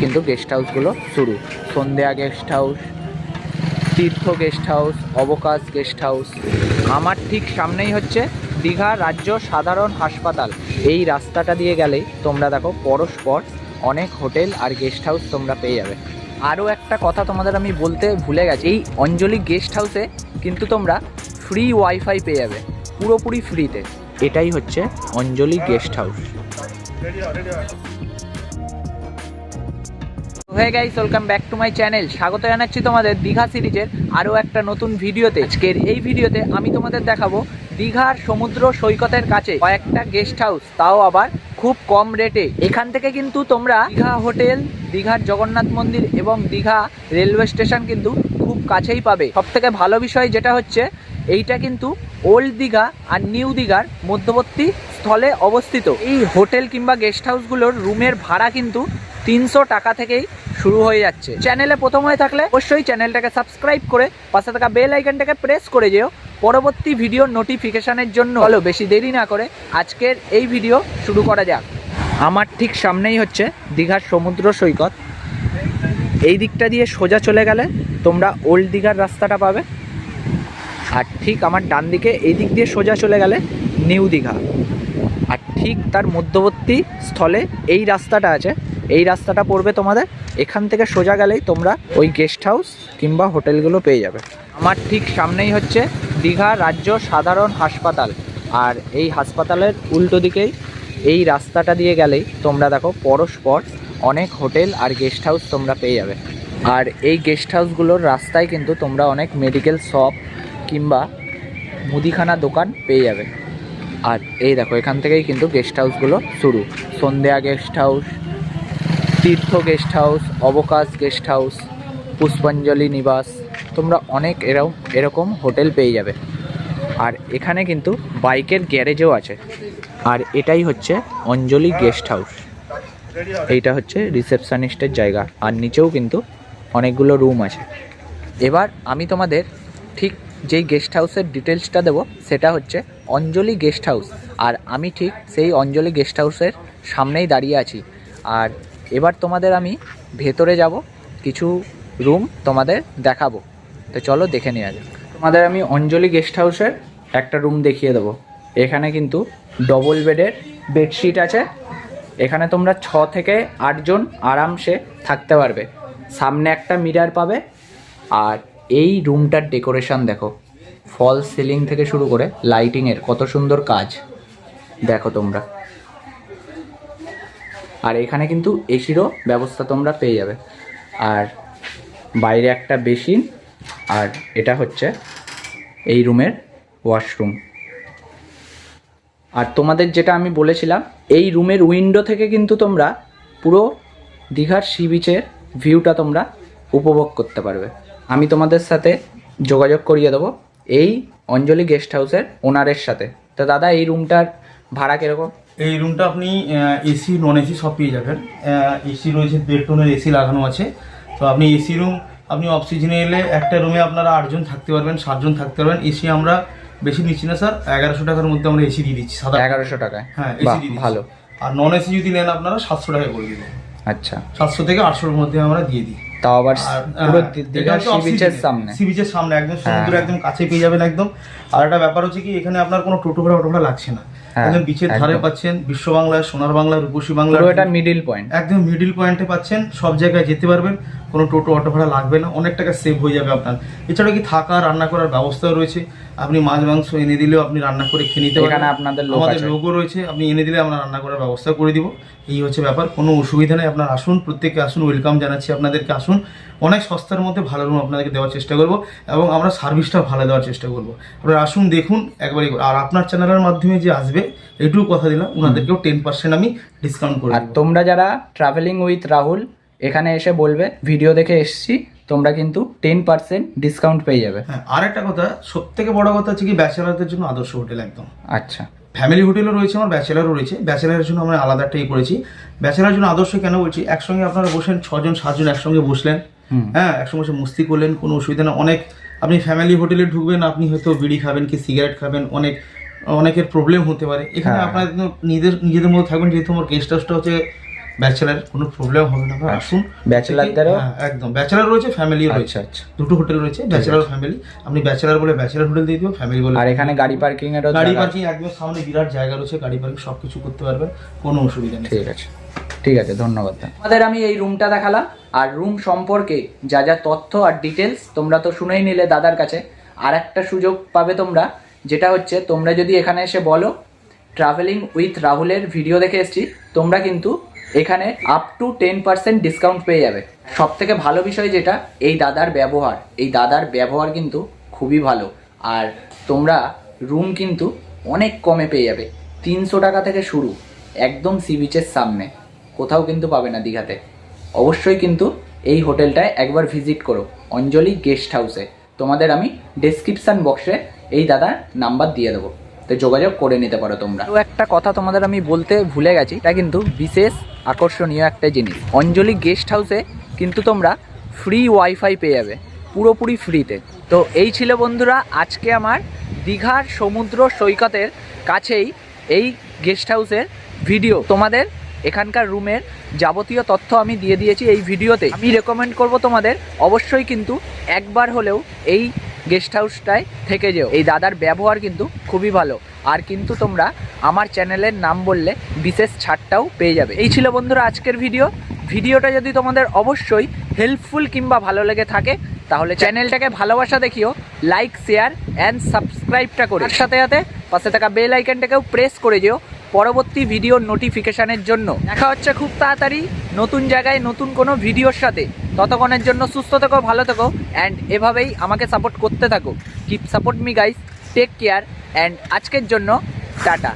কিন্তু গেস্ট হাউসগুলো শুরু। Sandhya guest house Tirtha guest house Abakash guest house আমার ঠিক সামনেই হচ্ছে দীঘা রাজ্য সাধারণ হাসপাতাল। এই রাস্তাটা দিয়ে গেলেই তোমরা দেখো পরস্পর অনেক হোটেল আর গেস্ট হাউস তোমরা পেয়ে যাবে। আরও একটা কথা তোমাদের আমি বলতে ভুলে গেছি। এই অঞ্জলি গেস্ট হাউসে কিন্তু তোমরা ফ্রি ওয়াইফাই পেয়ে যাবে। পুরোপুরি ফ্রিতে এটাই হচ্ছে অঞ্জলি গেস্ট হাউস হয়ে guys welcome back to my channel স্বাগত জানাচ্ছি তোমাদের দীঘা সিরিজের আরও একটা নতুন ভিডিওতে। আজকের এই ভিডিওতে আমি তোমাদের দেখাবো দীঘার সমুদ্র সৈকতের কাছে কয়েকটা গেস্ট হাউস তাও আবার খুব কম রেটে এখান থেকে কিন্তু তোমরা দীঘা হোটেল, দীঘার জগন্নাথ মন্দির এবং দীঘা রেলওয়ে স্টেশন কিন্তু খুব কাছেই পাবে। সব থেকে ভালো বিষয় যেটা হচ্ছে, এইটা কিন্তু ওল্ড দীঘা আর নিউ দীঘার মধ্যবর্তী স্থলে অবস্থিত। এই হোটেল কিংবা গেস্ট হাউসগুলোর রুমের ভাড়া কিন্তু তিনশো টাকা থেকেই শুরু হয়ে যাচ্ছে। চ্যানেলে প্রথম হয়ে থাকলে অবশ্যই চ্যানেলটাকে সাবস্ক্রাইব করে পাশে থাকা বেল আইকনটাকে প্রেস করে যেও। পরবর্তী ভিডিওর নোটিফিকেশানের জন্য হলো বেশি দেরি না করে আজকের এই ভিডিও শুরু করা যাক। আমার ঠিক সামনেই হচ্ছে দীঘার সমুদ্র সৈকত। এই দিকটা দিয়ে সোজা চলে গেলে তোমরা ওল্ড দীঘার রাস্তাটা পাবে। আর ঠিক আমার ডান দিকে এই দিক দিয়ে সোজা চলে গেলে নিউ দীঘা। আর ঠিক তার মধ্যবর্তী স্থলে এই রাস্তাটা আছে। এই রাস্তাটা পড়বে তোমাদের এখান থেকে সোজা গেলেই তোমরা ওই গেস্ট হাউস কিংবা হোটেলগুলো পেয়ে যাবে। আমার ঠিক সামনেই হচ্ছে দীঘা রাজ্য সাধারণ হাসপাতাল। আর এই হাসপাতালের উল্টো দিকেই এই রাস্তাটা দিয়ে গেলেই তোমরা দেখো পরস্পর অনেক হোটেল আর গেস্ট হাউস তোমরা পেয়ে যাবে। আর এই গেস্ট হাউসগুলোর রাস্তায় কিন্তু তোমরা অনেক মেডিকেল শপ কিংবা মুদিখানা দোকান পেয়ে যাবে। আর এই দেখো এখান থেকেই কিন্তু গেস্ট হাউসগুলো শুরু। Sandhya guest house Tirtha guest house Abakash guest house Pushpanjali Nibas, তোমরা অনেক এরকম এরকম হোটেল পেয়ে যাবে। আর এখানে কিন্তু বাইকের গ্যারেজও আছে। আর এটাই হচ্ছে অঞ্জলি গেস্ট হাউস এইটা হচ্ছে রিসেপশানিস্টের জায়গা। আর নিচেও কিন্তু অনেকগুলো রুম আছে। এবার আমি তোমাদের ঠিক যেই গেস্ট হাউসের ডিটেলসটা দেবো, সেটা হচ্ছে অঞ্জলি গেস্ট হাউস আর আমি ঠিক সেই অঞ্জলি গেস্ট হাউসের সামনেই দাঁড়িয়ে আছি। আর এবার তোমাদের আমি ভেতরে যাব, কিছু রুম তোমাদের দেখাবো। তো চলো দেখে নেওয়া যাক। তোমাদের আমি অঞ্জলি গেস্ট হাউসের একটা রুম দেখিয়ে দেবো। এখানে কিন্তু ডবল বেডের বেডশিট আছে। এখানে তোমরা ছ থেকে আটজন আরামসে থাকতে পারবে। সামনে একটা মিরার পাবে। আর এই রুমটার ডেকোরেশন দেখো। ফল সিলিং থেকে শুরু করে লাইটিংয়ের কত সুন্দর কাজ। দেখো তোমরা। আর এখানে কিন্তু এসিরও ব্যবস্থা তোমরা পেয়ে যাবে। আর বাইরে একটা বেসিন, আর এটা হচ্ছে এই রুমের ওয়াশরুম। আর তোমাদের যেটা আমি বলেছিলাম, এই রুমের উইন্ডো থেকে কিন্তু তোমরা পুরো দীঘার সি বিচের ভিউটা তোমরা উপভোগ করতে পারবে। আমি তোমাদের সাথে যোগাযোগ করিয়ে দেবো এই অঞ্জলি গেস্ট হাউসের ওনারের সাথে। তো দাদা, এই রুমটার ভাড়া কীরকম? এই রুমটা আপনি এসি নন এসি সব পেয়ে যাবেন। এসি রয়েছে দেড় টনের এসি লাগানো আছে। তো আপনি এসি রুম আপনি অফ সিজনে এলে একটা রুমে আপনারা আটজন থাকতে পারবেন সাতজন থাকতে পারবেন। এসি আমরা বেশি নিচ্ছি না স্যার এগারোশো টাকার মধ্যে আমরা এসি দিয়ে দিচ্ছি সাদা। এগারোশো টাকায়? হ্যাঁ এসি দিয়ে ভালো। আর নন এসি যদি নেন আপনারা সাতশো টাকা করে দেবেন। আচ্ছা। সাতশো থেকে আটশোর মধ্যে আমরা দিয়ে দিই। তাও আবার পুরো সি বিচের সামনে। সি বিচের সামনে একদম সমুদ্র হ্যাঁ। একদম কাছে পেয়ে যাবেন একদম। আর একটা ব্যাপার হচ্ছে কি এখানে আপনার কোনো টোটো ভাড়া অটো ভাড়া লাগছে না। হ্যাঁ, একদম বিচের ধারে পাচ্ছেন বিশ্ব বাংলা সোনার বাংলা রূপসী বাংলা এটা মিডিল পয়েন্ট একদম মিডিল পয়েন্টে পাচ্ছেন সব জায়গায় যেতে পারবেন কোনো টোটো অটো ভাড়া লাগবে না অনেক টাকা সেভ হয়ে যাবে আপনার। এছাড়া কি থাকা রান্না করার ব্যবস্থাও রয়েছে আপনি মাছ মাংস এনে দিলেও আপনি রান্না করে খেয়ে নিতে পারেন আপনাদের আমাদের লোকও রয়েছে আপনি এনে দিলে আমরা রান্না করার ব্যবস্থা করে দিব। এই হচ্ছে ব্যাপার কোনো অসুবিধা নেই আপনার আসুন প্রত্যেকে আসুন ওয়েলকাম জানাচ্ছি আপনাদেরকে আসুন। অনেক সস্তার মধ্যে ভালো রুম আপনাদেরকে দেওয়ার চেষ্টা করব এবং আমরা সার্ভিসটা ভালো দেওয়ার চেষ্টা করব। আপনারা আসুন দেখুন একবারই আর আপনার চ্যানেলের মাধ্যমে যে আসবে এটুকু কথা দিলাম ওনাদেরকেও টেন পার্সেন্ট আমি ডিসকাউন্ট করে আর তোমরা যারা ট্রাভেলিং উইথ রাহুল এখানে এসে বলবে ভিডিও দেখে এসছি তোমরা কিন্তু টেন পার্সেন্ট ডিসকাউন্ট পেয়ে যাবে। হ্যাঁ আর একটা কথা সব থেকে বড় কথা হচ্ছে কি ব্যাচেলারদের জন্য আদর্শ হোটেল একদম। আচ্ছা। ফ্যামিলি হোটেলও রয়েছে আমার ব্যাচেলারও রয়েছে। ব্যাচেলারের জন্য আমরা আলাদা একটা ইয়ে করেছি। ব্যাচেলারের জন্য আদর্শ কেন বলছি একসঙ্গে আপনারা বসেন ছজন সাতজন একসঙ্গে বসলেন। হ্যাঁ একসঙ্গে বসে মস্তি করলেন কোনো অসুবিধা না অনেক আপনি ফ্যামিলি হোটেলে ঢুকবেন আপনি হয়তো বিড়ি খাবেন কি সিগারেট খাবেন অনেক অনেকের প্রবলেম হতে পারে। এখানে হ্যাঁ। আপনার একদম নিজেদের নিজেদের মধ্যে থাকবেন যেহেতু আমার গেস্ট হাউসটা হচ্ছে ব্যাচেলার কোনো প্রবলেম হবে না। আপনারা আসুন। ব্যাচেলারদেরও হ্যাঁ, একদম। ব্যাচেলার রয়েছে ফ্যামিলিও রয়েছে। আচ্ছা। আচ্ছা দুটো হোটেল রয়েছে ব্যাচেলার ফ্যামিলি আপনি ব্যাচেলার বলে ব্যাচেলার হোটেল দিয়ে দিব ফ্যামিলি বলে আর এখানে গাড়ি পার্কিং এরও গাড়ি পার্কিং একদম সামনে বিরাট জায়গা রয়েছে গাড়ি পার্কিং সব কিছু করতে পারবেন কোনো অসুবিধা নেই। ঠিক আছে। ঠিক আছে, ধন্যবাদ আমাদের আমি এই রুমটা দেখালাম, আর রুম সম্পর্কে যা যা তথ্য আর ডিটেলস তোমরা তো শুনেই নিলে দাদার কাছে। আর একটা সুযোগ পাবে তোমরা, যেটা হচ্ছে তোমরা যদি এখানে এসে বলো ট্রাভেলিং উইথ রাহুলের ভিডিও দেখে এসেছি, তোমরা কিন্তু এখানে up to ten percent discount পেয়ে যাবে। সব থেকে ভালো বিষয় যেটা, এই দাদার ব্যবহার, এই দাদার ব্যবহার কিন্তু খুবই ভালো। আর তোমরা রুম কিন্তু অনেক কমে পেয়ে যাবে, তিনশো টাকা থেকে শুরু, একদম সি বিচের সামনে। কোথাও কিন্তু পাবে না দীঘাতে। অবশ্যই কিন্তু এই হোটেলটায় একবার ভিজিট করো, অঞ্জলি গেস্ট হাউসে। তোমাদের আমি ডেসক্রিপশন বক্সে এই দাদার নাম্বার দিয়ে দেবো। তো যোগাযোগ করে নিতে পারো তোমরা। তো একটা কথা তোমাদের আমি বলতে ভুলে গেছি এটা কিন্তু বিশেষ আকর্ষণীয় একটা জিনিস। অঞ্জলি গেস্ট হাউসে কিন্তু তোমরা ফ্রি ওয়াইফাই পেয়ে যাবে, পুরোপুরি ফ্রিতে তো এই ছিল বন্ধুরা, আজকে আমার দীঘার সমুদ্র সৈকতের কাছেই এই গেস্ট হাউসের ভিডিও তোমাদের এখানকার রুমের যাবতীয় তথ্য আমি দিয়ে দিয়েছি এই ভিডিওতে। আমি রেকমেন্ড করব তোমাদের, অবশ্যই কিন্তু একবার হলেও এই গেস্ট হাউসটায় থেকে যেও। এই দাদার ব্যবহার কিন্তু খুবই ভালো। আর কিন্তু তোমরা আমার চ্যানেলের নাম বললে বিশেষ ছাড়টাও পেয়ে যাবে। এই ছিল বন্ধুরা আজকের ভিডিও। ভিডিওটা যদি তোমাদের অবশ্যই হেল্পফুল কিংবা ভালো লেগে থাকে, তাহলে চ্যানেলটাকে ভালোবাসা দেখিও লাইক শেয়ার অ্যান্ড সাবস্ক্রাইবটা করে। সাথে সাথে পাশে থাকা বেল আইকনটাকেও প্রেস করে যেও। পরবর্তী ভিডিওর নোটিফিকেশানের জন্য। দেখা হচ্ছে খুব তাড়াতাড়ি নতুন জায়গায় নতুন কোনো ভিডিওর সাথে। ততক্ষণের জন্য সুস্থ থেকো, ভালো থেকো অ্যান্ড এভাবেই আমাকে সাপোর্ট করতে থাকো। Keep support me guys take care and আজকের জন্য টাটা।